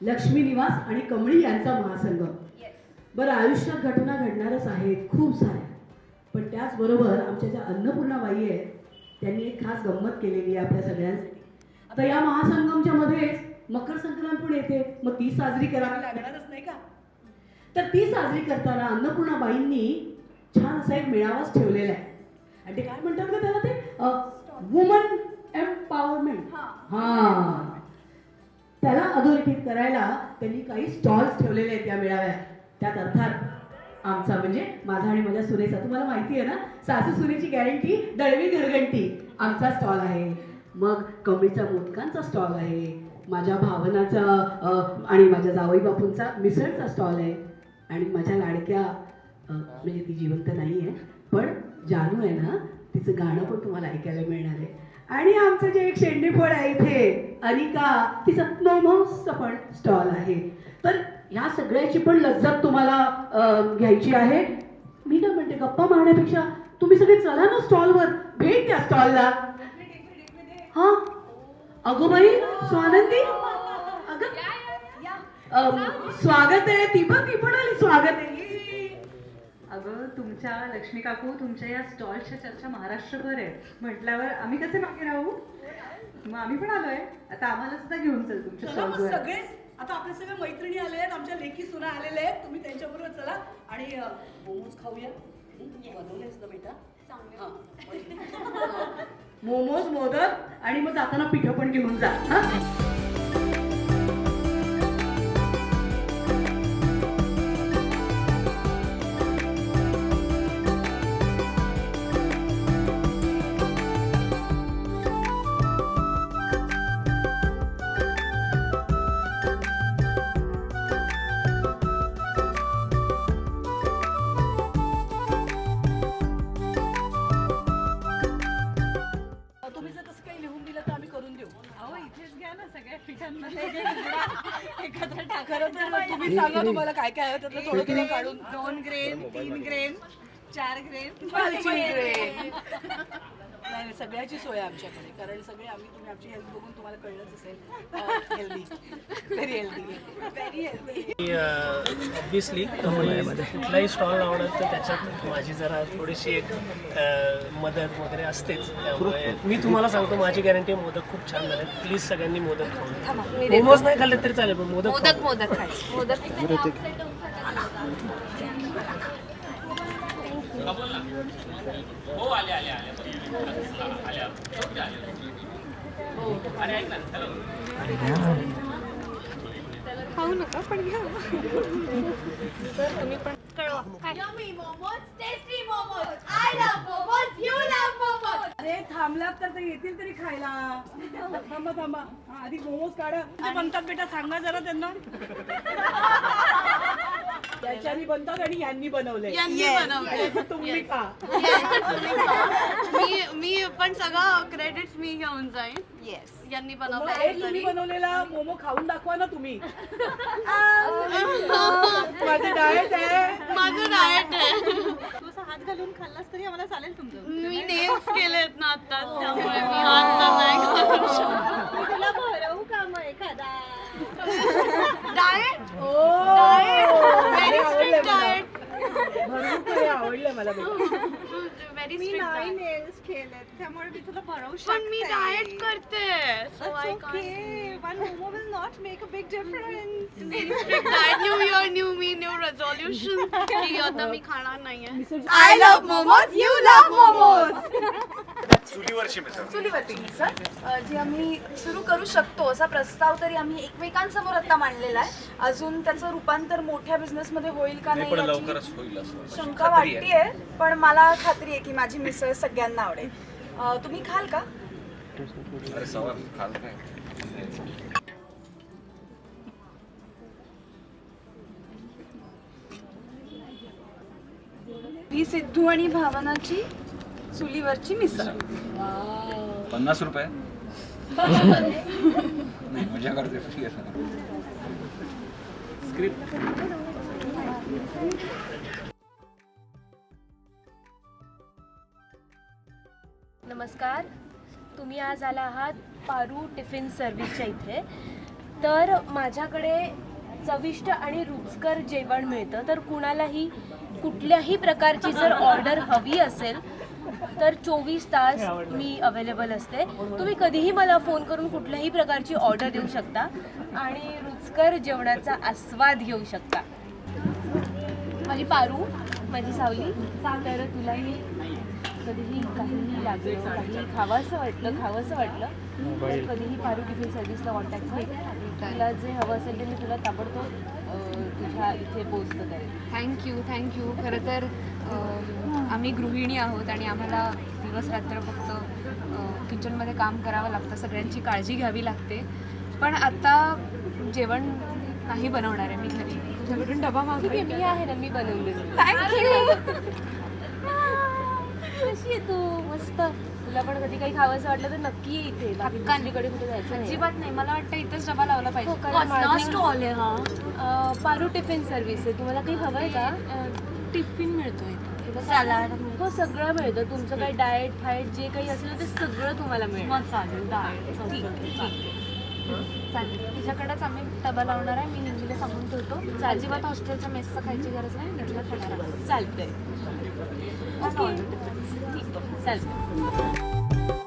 लक्ष्मी निवास आणि कमळी यांचा महासंगम बरं आयुष्यात घटना घडणारच आहेत खूप साऱ्या. पण त्याचबरोबर आमच्या ज्या अन्नपूर्णाबाई आहेत त्यांनी एक खास गंमत केलेली आहे आपल्या सगळ्यांसाठी. आता या महासंगमच्या मध्येच मकर संक्रांत पण येते मग ती साजरी करावी लागणारच नाही का? तर ती साजरी करताना अन्नपूर्णाबाईंनी छान असा एक मेळावाच ठेवलेला आहे. आणि ते काय म्हणतात का त्याला ते? वुमन करायला त्यांनी काही स्टॉल्स ठेवलेले आहेत या मेळाव्यात. त्यात अर्थात आमचा म्हणजे माझा आणि माझ्या सुनेचा तुम्हाला माहिती आहे ना सासू सुनेची गॅरंटी दळवी घरघंटी आमचा स्टॉल आहे. मग कमळीचा मोदकांचा स्टॉल आहे. माझ्या भावनाचा आणि माझ्या जावई बापूंचा मिसळचा स्टॉल आहे. आणि माझ्या लाडक्या म्हणजे ती जिवंत नाही आहे पण जानू आहे ना तिचं गाणं पण तुम्हाला ऐकायला मिळणार आहे. आणि आमचं जे एक शेंडीफळ आहे इथे अनिका तिचं मोमोजचं पण स्टॉल आहे. तर ह्या सगळ्याची पण लज्जत तुम्हाला घ्यायची आहे. मी काय म्हणते गप्पा मारण्यापेक्षा तुम्ही सगळे चला ना स्टॉलवर भेट द्या स्टॉलला हा? अगो बाई स्वानंदी? अगं स्वागत आहे. ती पण ती पण आली स्वागत आहे. अगं तुमच्या लक्ष्मी काकू तुमच्या या स्टॉलच्या चर्चा महाराष्ट्रभर आहे. म्हटल्यावर आम्ही कसे मागे राहू? मग आम्ही पण आलोय. आता आम्हाला सुद्धा घेऊन चल तुमच्या चला मग स्टॉलवर सगळेच. आता आपले सगळे मैत्रिणी आले आहेत. आमच्या लेखी सुना आलेले आहेत. तुम्ही त्यांच्याबरोबर चला. आणि अ, मोमोज खाऊया. हं? बनवलेस ना बेटा? हां. मोमोज मोदक आणि मग जाताना पिठं पण घेऊन जा. हा? एकत्र खरं तर मग तुम्ही सांगा तुम्हाला काय काय आहे त्यातलं थोडं थोडं काढून. दोन ग्रेन तीन ग्रेन चार ग्रेन दालचिनी ग्रेन. नाही सगळ्याची सोय आहे आमच्याकडे. कारण सगळे आम्ही तुम्ही आमची हेल्थ बघून तुम्हाला कळलंच असेल. Healthy very healthy very healthy obviously कुठलाही स्टॉल लावणार तर त्याच्यात माझी जरा थोडीशी एक मदत वगैरे असतेच. त्यामुळे मी तुम्हाला सांगतो माझी गॅरंटी मोदक खूप छान झाले प्लीज सगळ्यांनी मोदक खाऊ मोमोज नाही खाल्ले तरी चालेल पण मोदक मोदक मोदक खायचे. मोदक खाऊ नका पण घ्या तुम्ही पण कळवा Yummy अरे थांबलात तर ते येतील तरी खायला थांबा थांबा आधी मोमोज काढा ते बनतात बेटा सांगा जरा त्यांना त्याच्यानी बनतात आणि यांनी बनवले यांनी बनवले. तुम्ही का मी मी पण सगळं क्रेडिट मी घेऊन जाईन. येस यांनी मग बनवलं तुम्ही बनवलेला मोमो खाऊन दाखवा ना तुम्ही. माझी डाएट आहे. माझं डाएट आहे. हात घालून खाल्लास तरी आम्हाला चालेल तुमचं. मी नेल्स केलेत ना आता त्यामुळे मी हात तर नाही घालू शकत तुला भरवू का मग एखादा डाएट ओ व्हेरी आवडलंय स्ट्रिक्ट मला. डाएट भरपूर काही आवडलंय मला बेटा. व्हेरी मी स्ट्रिक्ट नाही डाएट नेल्स केलेत त्यामुळे मी तुला भरवू पण मी शकते डाएट करते so I okay one momo will not make a big difference strict diet new year new me new resolution की आता मी खाणार नाहीये I love momos. You love momos. चुलीवरची मिसळ. चुलीवरती सर अ, जी आम्ही सुरू करू शकतो असा प्रस्ताव तरी आम्ही एकमेकांसमोर आता मांडलेला आहे. अजून त्याचं रूपांतर मोठ्या बिझनेसमध्ये होईल का नाही नाही पण याची लवकरच होईल असं शंका वाटतीये पण मला खात्री आहे की माझी मिसळ सगळ्यांना आवडेल. अ, तुम्ही खाल का? अरे सवाल खाल काय? ही सिद्धू आणि भावनाची चुलीवरची मिसळ. पन्नास रुपये? नाही मजा करते फ्री असं स्क्रिप्ट नमस्कार. तुम्ही आज आला आहात पारू टिफिन सर्व्हिसच्या इथे. तर माझ्याकडे चविष्ट आणि रुचकर जेवण मिळतं. तर कुणालाही कुठल्याही प्रकारची जर ऑर्डर हवी असेल तर चोवीस तास मी अवेलेबल असते. तुम्ही कधीही मला फोन करून कुठल्याही प्रकारची ऑर्डर देऊ शकता. आणि रुचकर जेवणाचा आस्वाद घेऊ शकता. माझी पारू माझी सावली. तर तुलाही कधीही काहीही लागलं काहीही खावंसं वाटलं खावंसं वाटलं तर कधीही पारू टिफिन सर्व्हिसला कॉन्टॅक्ट घे. तुला जे हवं असेल ते मी तुला ताबडतोब तुझ्या इथे पोस्ट करेन थँक्यू थँक्यू खरं तर आम्ही गृहिणी आहोत आणि आम्हाला दिवस रात्र फक्त किचनमध्ये काम करावं लागतं सगळ्यांची काळजी घ्यावी लागते. पण आता जेवण नाही बनवणार आहे मी घरी. तुझ्याकडून डबा मागते मी आहे ना मी बनवून देते थँक्यू कशी आहे तू मस्त तुला पण कधी काही खावंसं वाटलं तर नक्की इथे. दुसरीकडे कुठे जायचं अजिबात नाही. मला वाटतं इथंच डबा लावला पाहिजे. हा पारू टिफिन सर्व्हिस आहे. तुम्हाला काही हवं आहे का? टिफिन सॅलाड हो सगळं मिळतं. तुमचं काही डाएट फाएट जे काही असेल ते सगळं तुम्हाला मिळेल मग चालेल ठीक आहे चालेल. तिच्याकडेच आम्ही डबा लावणार आहे. मी हिंदीला सांगून ठेवतो. अजिबात हॉस्टेलच्या मेसचं खायची गरज नाही घेतलं खाणार चालतंय. ओके. ठीक आहे चालतंय.